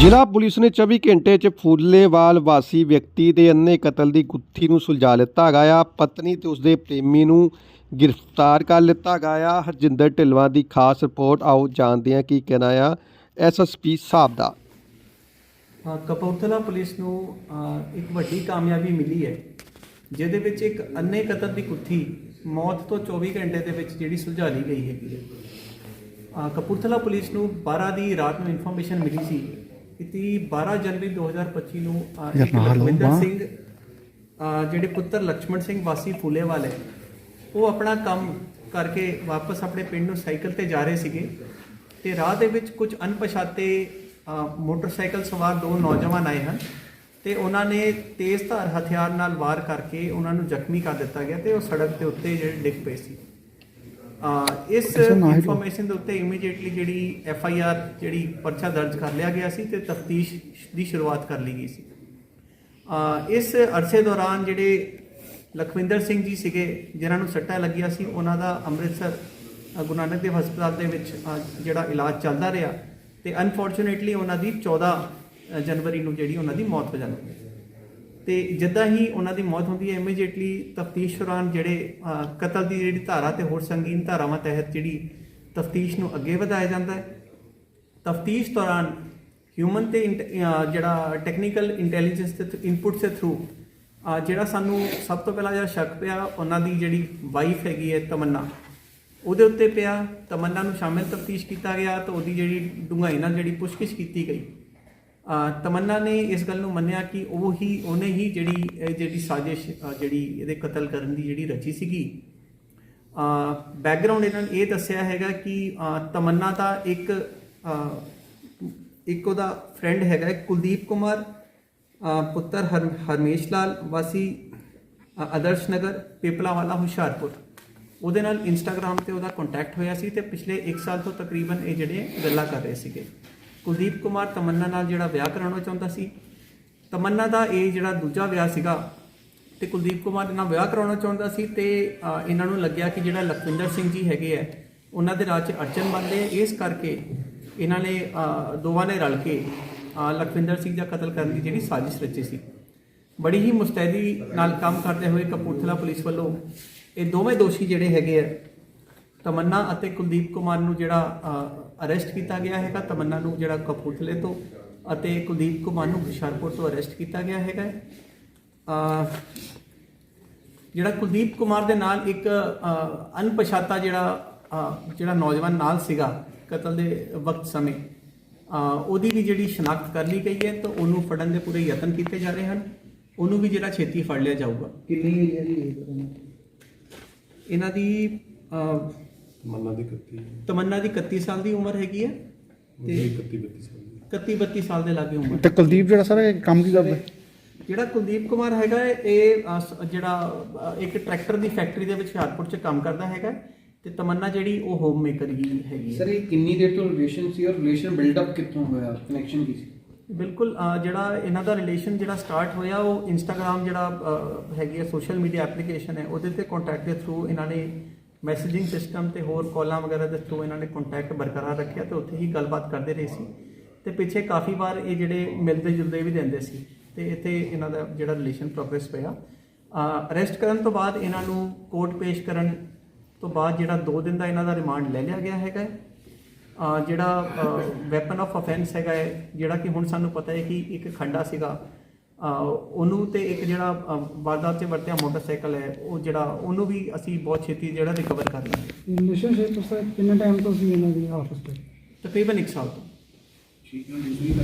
ਜ਼ਿਲ੍ਹਾ ਪੁਲਿਸ ਨੇ 24 ਘੰਟੇ 'ਚ ਫੁੱਲੇਵਾਲ ਵਾਸੀ ਵਿਅਕਤੀ ਦੇ ਅੰਨੇ ਕਤਲ ਦੀ ਗੁੱਥੀ ਨੂੰ ਸੁਲਝਾ ਲਿੱਤਾ ਗਿਆ ਪਤਨੀ ਤੇ ਉਸਦੇ ਪ੍ਰੇਮੀ ਨੂੰ ਗ੍ਰਿਫਤਾਰ ਕਰ ਲਿੱਤਾ ਗਿਆ ਹਰਜਿੰਦਰ ਢਿਲਵਾਂ ਦੀ ਖਾਸ ਰਿਪੋਰਟ ਆਓ ਜਾਣਦੇ ਹਾਂ ਕੀ ਕਹਿਣਾ ਆ ਐਸਐਸਪੀ ਸਾਹਿਬ ਦਾ। ਕਪੂਰਥਲਾ ਪੁਲਿਸ ਨੂੰ ਅ, ਇੱਕ ਵੱਡੀ ਕਾਮਯਾਬੀ ਮਿਲੀ ਹੈ ਜਿਹਦੇ ਵਿੱਚ ਇੱਕ ਅੰਨੇ ਕਤਲ ਦੀ ਗੁੱਥੀ ਮੌਤ ਤੋਂ 24 ਘੰਟੇ ਦੇ ਵਿੱਚ ਜਿਹੜੀ ਸੁਲਝਾ ਲਈ ਗਈ ਹੈਗੀ ਹੈ। ਅ, ਕਪੂਰਥਲਾ ਪੁਲਿਸ ਨੂੰ 12 ਦੀ ਰਾਤ ਨੂੰ ਇਨਫੋਰਮੇਸ਼ਨ ਮਿਲੀ ਸੀ ਕੀਤੀ 12 ਜਨਵਰੀ 2025 ਨੂੰ ਅਹ, ਇੱਕ ਲਖਵਿੰਦਰ ਸਿੰਘ ਜਿਹੜੇ ਪੁੱਤਰ ਲక్ష్మణ ਸਿੰਘ ਵਾਸੀ ਫੂਲੇ ਵਾਲੇ ਉਹ ਆਪਣਾ ਕੰਮ ਕਰਕੇ ਵਾਪਸ ਆਪਣੇ ਪਿੰਡ ਨੂੰ ਸਾਈਕਲ ਤੇ ਜਾ ਰਹੇ ਸੀਗੇ ਤੇ ਰਾਹ ਦੇ ਵਿੱਚ ਕੁਝ ਅਣਪਛਾਤੇ ਮੋਟਰਸਾਈਕਲ ਸਵਾਰ ਦੋ ਨੌਜਵਾਨ ਆਏ ਹਨ ਤੇ ਉਹਨਾਂ ਨੇ ਤੇਜ਼ ਧਾਰ ਹਥਿਆਰ ਨਾਲ ਵਾਰ ਕਰਕੇ ਉਹਨਾਂ ਨੂੰ ਜ਼ਖਮੀ ਕਰ ਦਿੱਤਾ ਗਿਆ ਤੇ ਉਹ ਸੜਕ ਦੇ ਉੱਤੇ ਜਿਹੜੇ ਡਿੱਗ ਪਏ ਸੀ। ਇਸ ਇਨਫੋਰਮੇਸ਼ਨ ਦੇ ਉੱਤੇ ਇਮੀਡੀਏਟਲੀ ਜਿਹੜੀ ਐਫ ਆਈ ਆਰ ਜਿਹੜੀ ਪਰਚਾ ਦਰਜ ਕਰ ਲਿਆ ਗਿਆ ਸੀ ਤੇ ਤਫਤੀਸ਼ ਦੀ ਸ਼ੁਰੂਆਤ ਕਰ ਲਈ ਗਈ ਸੀ। ਇਸ ਅਰਸੇ ਦੌਰਾਨ ਜਿਹੜੇ ਲਖਵਿੰਦਰ ਸਿੰਘ ਜੀ ਸੀਗੇ ਜਿਨ੍ਹਾਂ ਨੂੰ ਸੱਟਾਂ ਲੱਗੀਆਂ ਸੀ ਉਹਨਾਂ ਦਾ ਅੰਮ੍ਰਿਤਸਰ ਗੁਰੂ ਨਾਨਕ ਦੇਵ ਹਸਪਤਾਲ ਦੇ ਵਿੱਚ ਜਿਹੜਾ ਇਲਾਜ ਚੱਲਦਾ ਰਿਹਾ ਤੇ ਅਨਫੋਰਚੂਨੇਟਲੀ ਉਹਨਾਂ ਦੀ 14 ਅ, ਜਨਵਰੀ ਨੂੰ ਜਿਹੜੀ ਉਹਨਾਂ ਦੀ ਮੌਤ ਹੋ ਜਾਂਦੀ ਹੈ। ਤੇ ਜਿੱਦਾਂ ਹੀ ਉਹਨਾਂ ਦੀ ਮੌਤ ਹੁੰਦੀ ਹੈ ਇਮੀਡੀਏਟਲੀ ਤਫਤੀਸ਼ ਦੌਰਾਨ ਜਿਹੜੇ ਕਤਲ ਦੀ ਜਿਹੜੀ ਧਾਰਾ ਤੇ ਹੋਰ ਸੰਗੀਨ ਧਾਰਾਵਾਂ ਤਹਿਤ ਜਿਹੜੀ ਤਫਤੀਸ਼ ਨੂੰ ਅੱਗੇ ਵਧਾਇਆ ਜਾਂਦਾ ਹੈ। ਤਫਤੀਸ਼ ਦੌਰਾਨ ਹਿਊਮਨ ਤੇ ਇੰਟ- ਜਿਹੜਾ ਟੈਕਨੀਕਲ ਇੰਟੈਲੀਜੈਂਸ ਦੇ ਇਨਪੁਟਸ ਦੇ ਥਰੂ ਜਿਹੜਾ ਸਾਨੂੰ ਸਭ ਤੋਂ ਪਹਿਲਾਂ ਜਿਹੜਾ ਸ਼ੱਕ ਪਿਆ, ਉਹਨਾਂ ਦੀ ਜਿਹੜੀ ਵਾਈਫ ਹੈਗੀ ਹੈ ਤਮੰਨਾ, ਉਹਦੇ ਉੱਤੇ ਪਿਆ। ਤਮੰਨਾ ਨੂੰ ਸ਼ਾਮਿਲ ਤਫਤੀਸ਼ ਕੀਤਾ ਗਿਆ ਤਾਂ ਉਹਦੀ ਜਿਹੜੀ ਡੂੰਘਾਈ ਨਾਲ ਜਿਹੜੀ ਪੁੱਛਗਿੱਛ ਕੀਤੀ ਗਈ। ਤਮੰਨਾ ਨੇ ਇਸ ਗੱਲ ਨੂੰ ਮੰਨਿਆ ਕਿ ਉਹ ਹੀ, ਉਹਨੇ ਹੀ ਜਿਹੜੀ, ਇਹ ਜਿਹੜੀ ਸਾਜ਼ਿਸ਼ ਜਿਹੜੀ ਇਹਦੇ ਕਤਲ ਕਰਨ ਦੀ ਜਿਹੜੀ ਰਚੀ ਸੀਗੀ। ਬੈਕਗ੍ਰਾਉਂਡ ਇਹਨਾਂ ਨੇ ਇਹ ਦੱਸਿਆ ਹੈਗਾ ਕਿ ਤਮੰਨਾ ਦਾ ਇੱਕ ਇੱਕ ਉਹਦਾ ਫਰੈਂਡ ਹੈਗਾ ਕੁਲਦੀਪ ਕੁਮਾਰ ਪੁੱਤਰ ਹਰ, ਹਰਮੇਸ਼ ਲਾਲ, ਵਾਸੀ ਆਦਰਸ਼ ਨਗਰ ਪੇਪਲਾ ਵਾਲਾ ਹੁਸ਼ਿਆਰਪੁਰ। ਉਹਦੇ ਨਾਲ ਇੰਸਟਾਗ੍ਰam ਤੇ ਉਹਦਾ ਕੰਟੈਕਟ ਹੋਇਆ ਸੀ ਤੇ ਪਿਛਲੇ 1 ਸਾਲ ਤੋਂ ਤਕਰੀਬਨ ਇਹ ਜਿਹੜੇ ਗੱਲਾਂ ਕਰ ਰਹੇ ਸੀਗੇ। ਕੁਲਦੀਪ ਕੁਮਾਰ ਤਮੰਨਾ ਨਾਲ ਜਿਹੜਾ ਵਿਆਹ ਕਰਾਉਣਾ ਚਾਹੁੰਦਾ ਸੀ। ਤਮੰਨਾ ਦਾ ਇਹ ਜਿਹੜਾ ਦੂਜਾ ਵਿਆਹ ਸੀਗਾ ਤੇ ਕੁਲਦੀਪ ਕੁਮਾਰ ਨਾਲ ਵਿਆਹ ਕਰਾਉਣਾ ਚਾਹੁੰਦਾ ਸੀ ਤੇ ਇਹਨਾਂ ਨੂੰ ਲੱਗਿਆ ਕਿ ਜਿਹੜਾ ਲਖਵਿੰਦਰ ਸਿੰਘ ਜੀ ਹੈਗੇ ਆ, ਉਹਨਾਂ ਦੇ ਰਾਜ 'ਚ ਅੜਚਨ ਬਣਦੇ ਇਸ ਕਰਕੇ ਇਹਨਾਂ ਨੇ ਦੋਵਾਂ ਨੇ ਰਲ ਕੇ ਲਖਵਿੰਦਰ ਸਿੰਘ ਦਾ ਕਤਲ ਕਰਨ ਦੀ ਜਿਹੜੀ ਸਾਜ਼ਿਸ਼ ਰਚੀ ਸੀ। ਬੜੀ ਹੀ ਮੁਸਤੈਦੀ ਨਾਲ ਕੰਮ ਕਰਦੇ ਹੋਏ ਕਪੂਰਥਲਾ ਪੁਲਿਸ ਵੱਲੋਂ ਇਹ ਦੋਵੇਂ ਦੋਸ਼ੀ ਜਿਹੜੇ ਹੈਗੇ ਆ ਤਮੰਨਾ ਅਤੇ ਕੁਲਦੀਪ ਕੁਮਾਰ ਨੂੰ ਜਿਹੜਾ ਅਰੈਸਟ ਕੀਤਾ ਗਿਆ ਹੈਗਾ ਤਮੰਨਾ ਨੂੰ ਜਿਹੜਾ ਕਪੂਰਥਲੇ ਤੋਂ ਅਤੇ ਕੁਲਦੀਪ ਕੁਮਾਰ ਨੂੰ ਹੁਸ਼ਿਆਰਪੁਰ ਤੋਂ ਅਰੈਸਟ ਕੀਤਾ ਗਿਆ ਹੈਗਾ ਅ, ਜਿਹੜਾ ਕੁਲਦੀਪ ਕੁਮਾਰ ਦੇ ਨਾਲ ਇੱਕ ਅਣਪਛਾਤਾ ਜਿਹੜਾ ਜਿਹੜਾ ਨੌਜਵਾਨ ਨਾਲ ਸੀਗਾ ਕਤਲ ਦੇ ਵਕਤ ਸਮੇਂ ਉਹਦੀ ਵੀ ਜਿਹੜੀ ਸ਼ਨਾਖਤ ਕਰ ਲਈ ਗਈ ਹੈ ਤਾਂ ਉਹਨੂੰ ਫੜਨ ਦੇ ਪੂਰੇ ਯਤਨ ਕੀਤੇ ਜਾ ਰਹੇ ਹਨ। ਉਹਨੂੰ ਵੀ ਜਿਹੜਾ ਛੇਤੀ ਫੜ ਲਿਆ ਜਾਊਗਾ। ਕਿੰਨੀ ਹੈ ਜੀ? ਇਹਨਾਂ ਦੀ ਮੰਨਾ ਦੀ ਕੱਤੀ ਤਮੰਨਾ ਦੀ 31 ਸਾਲ ਦੀ ਉਮਰ ਹੈਗੀ ਹੈ ਉਹਦੀ 31 32 ਸਾਲ ਦੀ। 31 32 ਸਾਲ ਦੇ ਲਾਗੇ ਉਮਰ ਤੇ ਕੁਲਦੀਪ ਜਿਹੜਾ ਸਰ ਇਹ ਕੰਮ ਕੀ ਕਰਦਾ? ਜਿਹੜਾ ਕੁਲਦੀਪ ਕੁਮਾਰ ਹੈਗਾ ਹੈ, ਇਹ ਸ- ਜਿਹੜਾ ਇੱਕ ਟਰੈਕਟਰ ਦੀ ਫੈਕਟਰੀ ਦੇ ਵਿੱਚ ਹੁਸ਼ਿਆਰਪੁਰ 'ਚ ਕੰਮ ਕਰਦਾ ਹੈਗਾ ਤੇ ਤਮੰਨਾ ਜਿਹੜੀ ਉਹ ਹੋਮ ਮੇਕਰ ਹੀ ਹੈਗੀ ਹੈ। ਸਰ ਇਹ ਕਿੰਨੀ ਦੇਰ ਤੋਂ ਰਿਲੇਸ਼ਨ ਸੀ ਔਰ ਰਿਲੇਸ਼ਨ ਬਿਲਡ ਅਪ ਕਿੱਥੋਂ ਹੋਇਆ? ਕਨੈਕਸ਼ਨ ਕੀ ਸੀ? ਬਿਲਕੁਲ ਜਿਹੜਾ ਇਹਨਾਂ ਦਾ ਰਿਲੇਸ਼ਨ ਜਿਹੜਾ ਸਟਾਰਟ ਹੋਇਆ ਉਹ ਇੰਸਟਾਗ੍ਰam ਜਿਹੜਾ ਹੈਗੀ ਹੈ ਸੋਸ਼ਲ ਮੀਡੀਆ ਐਪਲੀਕੇਸ਼ਨ ਹੈ ਉਹਦੇ ਤੇ ਕੰਟੈਕਟ ਦੇ ਥਰੂ ਇਹਨਾਂ ਨੇ ਮੈਸੇਜਿੰਗ ਸਿਸਟਮ ਤੇ ਹੋਰ ਕਾਲਾਂ ਵਗੈਰਾ ਦੇ ਥਰੂ ਇਹਨਾਂ ਨੇ ਕੰਟੈਕਟ ਬਰਕਰਾਰ ਰੱਖਿਆ ਤੇ ਉੱਥੇ ਹੀ ਗੱਲਬਾਤ ਕਰਦੇ ਰਹੇ ਸੀ। ਤੇ ਪਿੱਛੇ ਕਾਫੀ ਵਾਰ ਇਹ ਜਿਹੜੇ ਮਿਲਦੇ ਜੁਲਦੇ ਵੀ ਰਹਿੰਦੇ ਸੀ ਤੇ ਇੱਥੇ ਇਹਨਾਂ ਦਾ ਜਿਹੜਾ ਰਿਲੇਸ਼ਨ ਪ੍ਰੋਗਰੈਸ ਪਿਆ ਅਰੈਸਟ ਕਰਨ ਤੋਂ ਬਾਅਦ ਇਹਨਾਂ ਨੂੰ ਕੋਰਟ ਪੇਸ਼ ਕਰਨ ਤੋਂ ਬਾਅਦ ਜਿਹੜਾ 2 ਦਿਨ ਦਾ ਇਹਨਾਂ ਦਾ ਰਿਮਾਂਡ ਲੈ ਲਿਆ ਗਿਆ ਹੈਗਾ ਜਿਹੜਾ ਵੈਪਨ ਆਫ ਅਫੈਂਸ ਹੈਗਾ ਹੈ, ਜਿਹੜਾ ਕਿ ਹੁਣ ਸਾਨੂੰ ਪਤਾ ਹੈ ਕਿ ਇੱਕ ਖੰਡਾ ਸੀਗਾ ਉਹਨੂੰ ਤੇ ਇੱਕ ਜਿਹੜਾ ਵਾਰਦਾਤ 'ਚ ਵਰਤਿਆ ਮੋਟਰਸਾਈਕਲ ਹੈ ਉਹ ਜਿਹੜਾ ਉਹਨੂੰ ਵੀ ਅਸੀਂ ਬਹੁਤ ਛੇਤੀ ਜਿਹੜਾ ਰਿਕਵਰ ਕਰ ਲਾਂਗੇ। ਰਿਲੇਸ਼ਨਸ਼ਿਪ ਉਸ ਕਿੰਨੇ ਟਾਈਮ ਤੋਂ ਸੀ ਇਹਨਾਂ ਦੀ ਆਪਸ ਵਿੱਚ ਤਕਰੀਬਨ 1 ਸਾਲ ਤੋਂ। ਠੀਕ ਹੈ ਜੀ